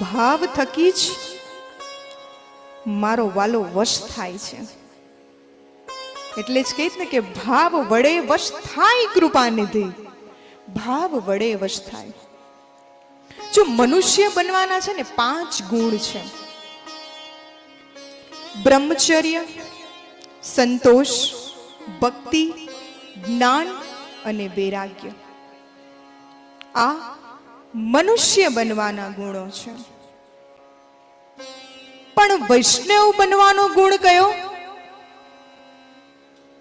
ભાવ થકી જ મારો વાલો વશ થાય છે. એટલે જ કહીશ ને કે ભાવ વડે વશ થાય કૃપા નિધિ ભાવ વડે વશ થાય. જો મનુષ્ય બનવાના છે ને પાંચ ગુણ છે. બ્રહ્મચર્ય, સંતોષ, ભક્તિ, જ્ઞાન અને વૈરાગ્ય. આ મનુષ્ય બનવાના ગુણો છે. પણ વૈષ્ણવ બનવાનો ગુણ કયો?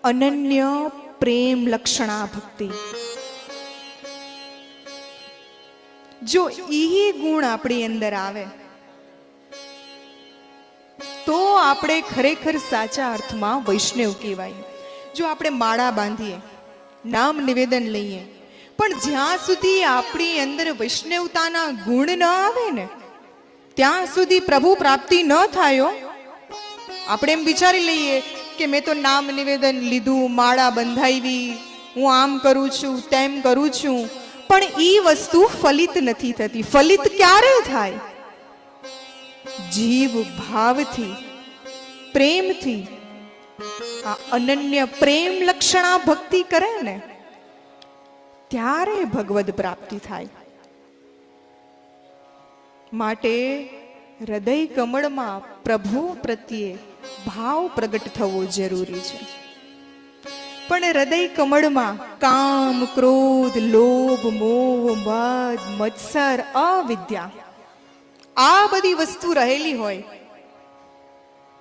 અનન્ય પ્રેમ લક્ષણા ભક્તિ જો ઈ ગુણ આપણી અંદર આવે, તો આપણે ખરેખર સાચા અર્થમાં વૈષ્ણવ કહેવાય. જો આપણે માળા બાંધીએ, નામ નિવેદન લઈએ પણ જ્યાં સુધી આપણી અંદર વૈષ્ણવતાના ગુણ ન આવે ને, ત્યાં સુધી પ્રભુ પ્રાપ્તિ ન થાય આપણે એમ વિચારી લઈએ કે મેં તો નામ નિવેદન લીધું, માળા બંધાવી હું આમ કરું છું, તેમ કરું છું, પણ એ વસ્તુ ફલિત નથી થતી. ફલિત ક્યારે થાય? જીવ ભાવથી, પ્રેમથી. આ અનન્ય પ્રેમ લક્ષણા ભક્તિ કરે ને ત્યારે ભગવદ પ્રાપ્તિ થાય. માટે હૃદય કમળમાં પ્રભુ પ્રત્યે ભાવ પ્રગટ થવો જરૂરી છે. પણ હૃદય કમળમાં કામ, ક્રોધ, લોભ, મોહ, મદ, મત્સર, અવિદ્યા આ બધી વસ્તુ રહેલી હોય,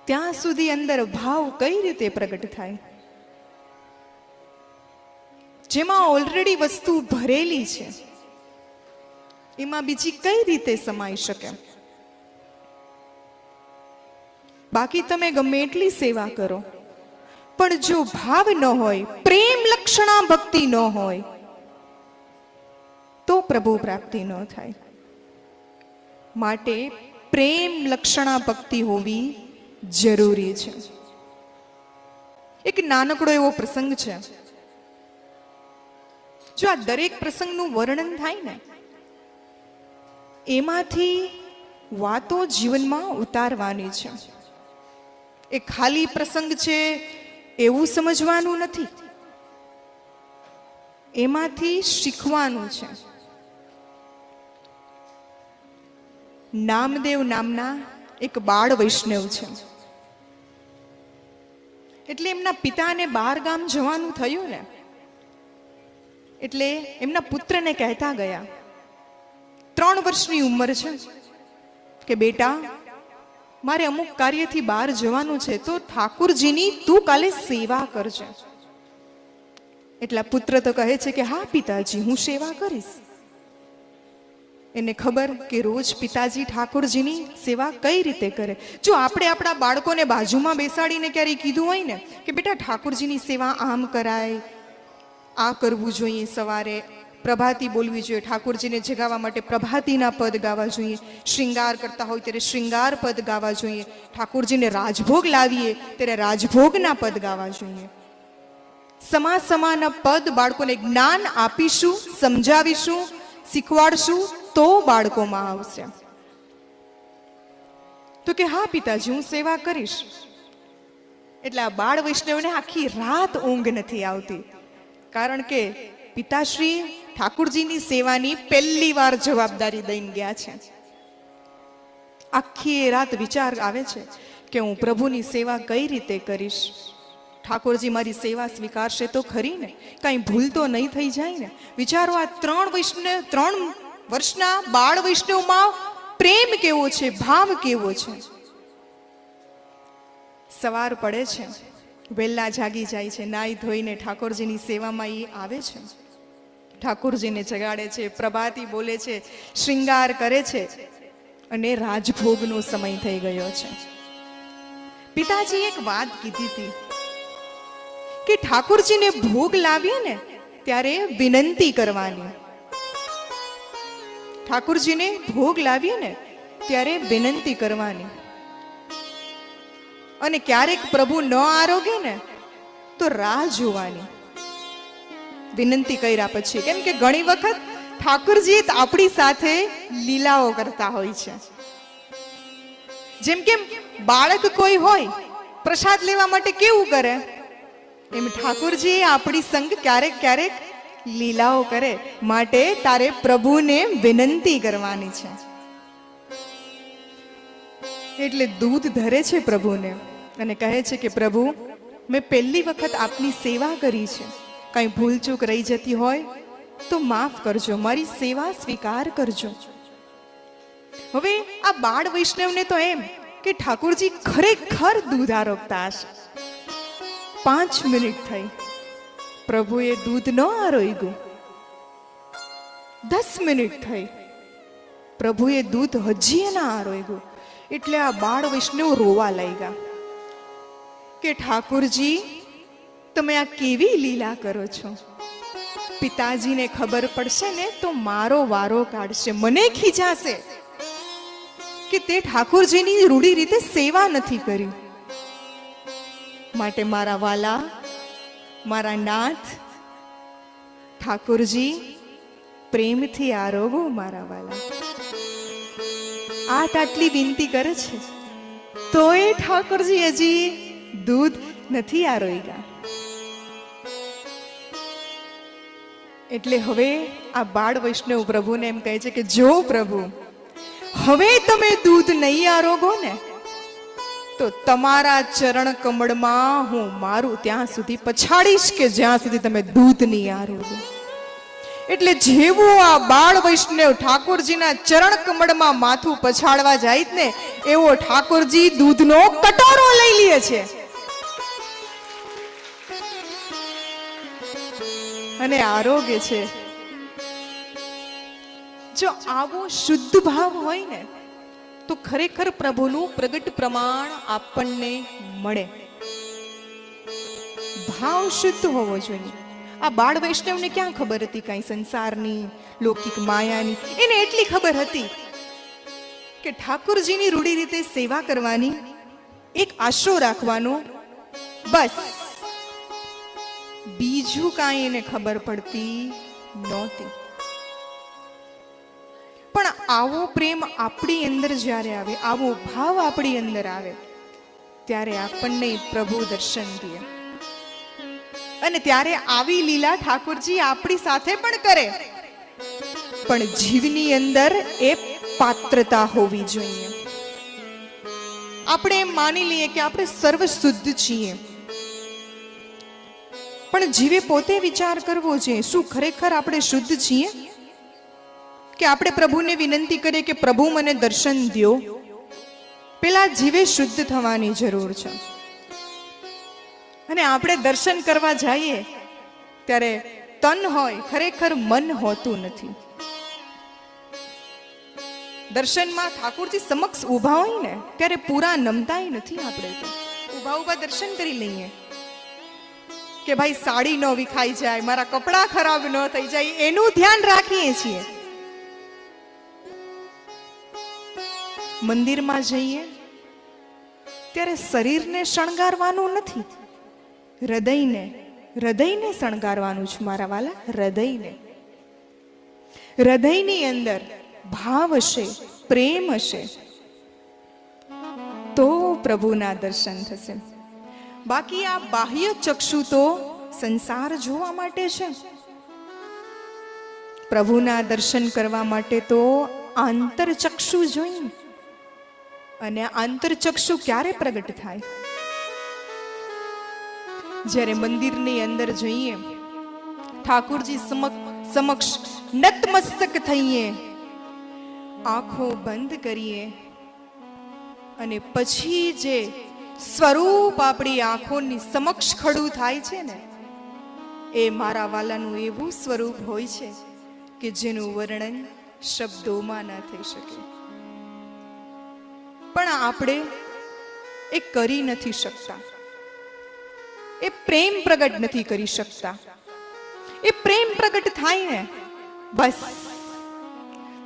ત્યાં સુધી અંદર ભાવ કઈ રીતે પ્રગટ થાય? જેમાં ઓલરેડી વસ્તુ ભરેલી છે. એમાં બીજી કઈ રીતે સમાઈ શકે? બાકી તમે ગમે એટલી સેવા કરો. પણ જો ભાવ ન હોય, પ્રેમ લક્ષણા ભક્તિ ન હોય, તો પ્રભુ પ્રાપ્તિ ન થાય. માટે પ્રેમ લક્ષણા ભક્તિ હોવી જરૂરી છે. એક નાનકડો એવો પ્રસંગ છે. જો આ દરેક પ્રસંગનું વર્ણન થાય ને, એમાંથી વાતો જીવનમાં ઉતારવાની છે. એ ખાલી પ્રસંગ છે એવું સમજવાનું નથી. એમાંથી શીખવાનું છે. નામદેવ નામના એક બાળ વૈષ્ણવ છે. એટલે એમના પિતાને બહાર ગામ જવાનું થયું ને એટલે એમના પુત્રને કહેતા ગયા, ત્રણ વર્ષની ઉંમર છે કે બેટા, મારે અમુક કાર્યથી બહાર જવાનું છે, તો ઠાકુરજીની તું કાલે સેવા કરજે. એટલા પુત્ર તો કહે છે કે, હા, પિતાજી, હું સેવા કરીશ. એને ખબર કે રોજ પિતાજી ઠાકોરજીની સેવા કઈ રીતે કરે. જો આપણે આપણા બાળકોને બાજુમાં બેસાડીને ક્યારેય કીધું હોય ને કે, બેટા, ઠાકોરજીની સેવા આમ કરાય આ કરવું જોઈએ. સવારે પ્રભાતી બોલવી જોઈએ. ઠાકોરજીને જગાવવા માટે પ્રભાતીના પદ ગાવા જોઈએ. શ્રૃંગાર કરતા હોય ત્યારે શ્રૃંગાર પદ ગાવા જોઈએ. ઠાકોરજીને રાજભોગ લાવીએ ત્યારે રાજભોગના પદ ગાવા જોઈએ. સમા સમાના પદ બાળકોને જ્ઞાન આપીશું, સમજાવીશું, શીખવાડશું તો બાળકોમાં આવશે. તો કે હા પિતાજી, હું સેવા કરીશ. એટલે આ બાળ વૈષ્ણવને આખી રાત ઊંઘ નથી આવતી. કારણ કે પિતાશ્રી ઠાકુરજીની સેવાની પહેલી વાર જવાબદારી દઈને ગયા છે. આખી રાત વિચાર આવે છે કે હું પ્રભુની સેવા કઈ રીતે કરીશ? ઠાકોરજી મારી સેવા સ્વીકારશે તો ખરી ને? કાંઈ ભૂલ તો નહીં થઈ જાય ને? વિચારો આ ત્રણ વૈષ્ણવ, ત્રણ વર્ષના બાળ વૈષ્ણવમાં પ્રેમ કેવો છે, ભાવ કેવો છે? સવાર પડે છે. વહેલા જાગી જાય છે નાઈ ધોઈને ઠાકોરજીની સેવામાં એ આવે છે. ઠાકોરજીને જગાડે છે, પ્રભાતી બોલે છે, શૃંગાર કરે છે અને રાજભોગનો સમય થઈ ગયો છે. પિતાજી એક વાત કીધી હતી કે ઠાકોરજીને ભોગ લાવીએ ને ત્યારે વિનંતી કરવાની. ઠાકોરજીને ભોગ લાવીએ ને ત્યારે વિનંતી કરવાની. અને ક્યારેક પ્રભુ ન આરોગે ને, તો રાહ જોવાની. વિનંતી કર્યા પછી, કેમ કે ઘણી વખત ઠાકુરજી આપણી સાથે લીલાઓ કરતા હોય છે. જેમ કે બાળક કોઈ હોય, પ્રસાદ લેવા માટે કેવું કરે? એમ ઠાકુરજી આપણી સંગ ક્યારેક ક્યારેક લીલાઓ કરે. માટે તારે પ્રભુને વિનંતી કરવાની છે. એટલે દૂધ ધરે છે પ્રભુને અને કહે છે કે, પ્રભુ, મેં પહેલી વખત આપની સેવા કરી છે. કંઈ ભૂલચૂક રહી જતી હોય તો માફ કરજો, મારી સેવા સ્વીકાર કરજો. હવે આ બાળ વૈષ્ણવને તો એમ કે ઠાકોરજી ખરેખર દૂધ આરોગતા હશે. પાંચ મિનિટ થઈ. પ્રભુએ દૂધ ન આરોગ્યું. દસ મિનિટ થઈ. પ્રભુએ દૂધ હજી ના આરોગ્યું. એટલે આ બાળ વૈષ્ણવ રોવા લાગ્યા કે ઠાકોરજી, તમે આ કેવી લીલા કરો છો? પિતાજીને ખબર પડશે ને તો મારો વારો કાઢશે, મને ખીજાશે. કે તે ઠાકોરજીની રૂઢી રીતે સેવા નથી કરી. માટે મારા વાલા, મારા નાથ, ઠાકોરજી, પ્રેમથી આરોગો મારા વાલા. આટ આટલી વિનંતી કરે છે. તોય ઠાકોરજી હજી દૂધ નથી આરોગ્યા એટલે હવે આ બાળ વૈષ્ણવ પ્રભુને એમ કહે છે કે જો પ્રભુ, હવે તમે દૂધ નહીં આરોગો ને, તો તમારા ચરણ કમળમાં હું મારું ત્યાં સુધી પછાડીશ કે જ્યાં સુધી તમે દૂધ નહીં આરોગો? એટલે જેવું આ બાળ વૈષ્ણવ ઠાકોરજીના ચરણ કમળમાં માથું પછાડવા જાય ને, એવો ઠાકોરજી દૂધનો કટોરો લઈ લે છે. અને આરોગ્ય છે. જો આવો શુદ્ધ ભાવ હોય ને, તો ખરેખર પ્રભુનું પ્રગટ પ્રમાણ આપણને મળે. ભાવ શુદ્ધ હોવો જોઈએ. આ બાળ વૈષ્ણવને ક્યાં ખબર હતી કાંઈ સંસારની, લૌકિક માયાની? એને એટલી ખબર હતી કે ઠાકુરજીની રૂઢી રીતે સેવા કરવાની, એક આશરો રાખવાનો, બસ. બીજું કાંઈ એને ખબર પડતી નહોતી. પણ આવો પ્રેમ આપણી અંદર જ્યારે આવે, આવો ભાવ આપણી અંદર આવે, ત્યારે આપણને પ્રભુ દર્શન દે. અને ત્યારે આવી લીલા ઠાકોરજી આપણી સાથે પણ કરે. પણ જીવની અંદર એ પાત્રતા હોવી જોઈએ. આપણે એમ માની લઈએ કે આપણે સર્વ શુદ્ધ છીએ. પણ જીવે પોતે વિચાર કરવો જોઈએ શું ખરેખર આપણે શુદ્ધ છીએ? કે આપણે પ્રભુને વિનંતી કરીએ કે પ્રભુ મને દર્શન દ્યો. પેલા જીવે શુદ્ધ થવાની જરૂર છે. અને આપણે દર્શન કરવા જઈએ, ત્યારે તન હોય, ખરેખર મન હોતું નથી. દર્શનમાં ઠાકોરજી સમક્ષ ઊભા હોય ને, ત્યારે પૂરા નમતાય નથી આપણે તો. ઊભા ઊભા દર્શન કરી લઈએ. કે ભાઈ સાડી ન વિખાઈ જાય, મારા કપડાં ખરાબ ન થઈ જાય, એનું ધ્યાન રાખીએ છીએ. મંદિરમાં જઈએ, ત્યારે શરીરને શણગારવાનું નથી. હૃદયને હૃદયને શણગારવાનું છું મારા વાલા, હૃદયને. હૃદયની અંદર ભાવ હશે, પ્રેમ હશે, તો પ્રભુના દર્શન થશે. બાકી આ બાહ્ય ચક્ષુ તો સંસાર જોવા માટે છે. પ્રભુના દર્શન કરવા માટે તો આંતરચક્ષુ જોઈએ અને આંતરચક્ષુ ક્યારે પ્રગટ થાય? જ્યારે મંદિરની અંદર જઈએ, ઠાકુરજી સમક્ષ નતમસ્તક થઈએ, આંખો બંધ કરીએ અને પછી જે સ્વરૂપ આપણી આંખોની સમક્ષ ખડું થાય છે ને, એ મારા વાલાનું એવું સ્વરૂપ હોય છે કે જેનું વર્ણન શબ્દોમાં ના થઈ શકે. પણ આપણે એ કરી નથી શકતા. એ પ્રેમ પ્રગટ નથી કરી શકતા. એ પ્રેમ પ્રગટ થાય ને, બસ.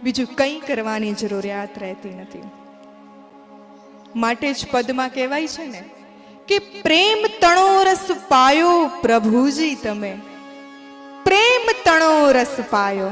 બીજું કંઈ કરવાની જરૂરિયાત રહેતી નથી. માટે જ પદમાં કહેવાય છે ને, કે પ્રેમ તણો રસ પાયો પ્રભુજી તમે. પ્રેમ તણો રસ પાયો.